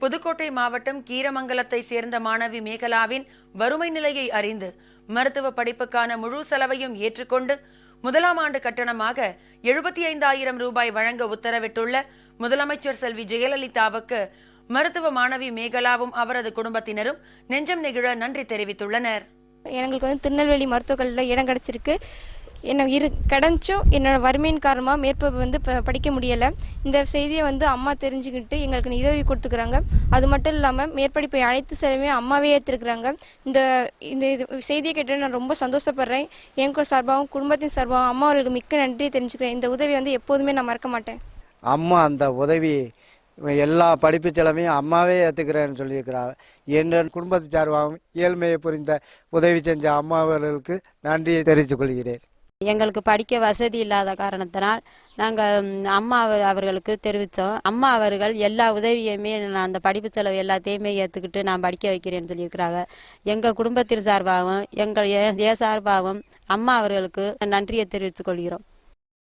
புதுக்கோட்டை மாவட்டம் கீரமங்கலத்தை சேர்ந்த மாணவி மேகலாவின் வறுமை நிலையை அறிந்து மருத்துவ படிப்புக்கான முழு செலவையும் ஏற்றுக்கொண்டு முதலாம் ஆண்டு கட்டணமாக எழுபத்தி ஐந்தாயிரம் ரூபாய் வழங்க உத்தரவிட்டுள்ள முதலமைச்சர் செல்வி ஜெயலலிதாவுக்கு மருத்துவ மாணவி மேகலாவும் அவரது குடும்பத்தினரும் நெஞ்சம் நெகிழ நன்றி தெரிவித்துள்ளனர். எங்களுக்கு வந்து திருநெல்வேலி மருத்துவக் இடம் கிடச்சிருக்கு. என்னை இரு கிடைச்சும் என்னோடய வறுமையின் காரணமாக மேற்பரப்பு வந்து ப- படிக்க முடியலை. இந்த செய்தியை வந்து அம்மா தெரிஞ்சுக்கிட்டு எங்களுக்கு நிதவி கொடுத்துக்கிறாங்க. அது மட்டும் இல்லாமல் மேற்படிப்பை அனைத்து செலவுமே அம்மாவே ஏற்றுருக்குறாங்க இந்த இந்த இது செய்தியை கேட்டு நான் ரொம்ப சந்தோஷப்படுறேன். என் சார்பாகவும் குடும்பத்தின் சார்பாகவும் அம்மா அவர்களுக்கு மிக்க நன்றி தெரிஞ்சுக்கிறேன் இந்த உதவி வந்து எப்போதுமே நான் மறக்க மாட்டேன். அம்மா அந்த உதவி எல்லா படிப்பு செலவையும் அம்மாவே ஏற்றுக்கிறேன்னு சொல்லியிருக்கிறாங்க என் குடும்பத்து சார்பாகவும் ஏழ்மையை புரிந்த உதவி செஞ்ச அம்மா அவர்களுக்கு நன்றியை தெரிவித்துக் கொள்கிறேன். எங்களுக்கு படிக்க வசதி இல்லாத காரணத்தினால் நாங்கள் அம்மா அவர் அவர்களுக்கு தெரிவித்தோம். அம்மா அவர்கள் எல்லா உதவியுமே நான் அந்த படிப்பு செலவு எல்லாத்தையுமே ஏற்றுக்கிட்டு நான் படிக்க வைக்கிறேன்னு சொல்லியிருக்கிறாங்க. எங்கள் குடும்பத்தின் சார்பாகவும் எங்கள் ஏ ஏ சார்பாகவும் அம்மா அவர்களுக்கு நன்றியை தெரிவித்துக் கொள்கிறோம்.